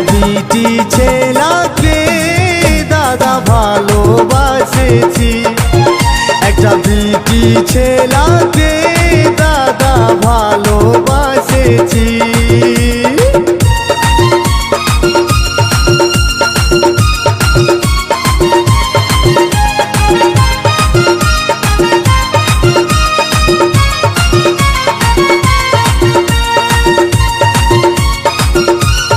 বিটি ছেলাকে দাদা ভালোবাসেছি। একটা বিটি ছেলাকে দাদা ভালোবাসেছি।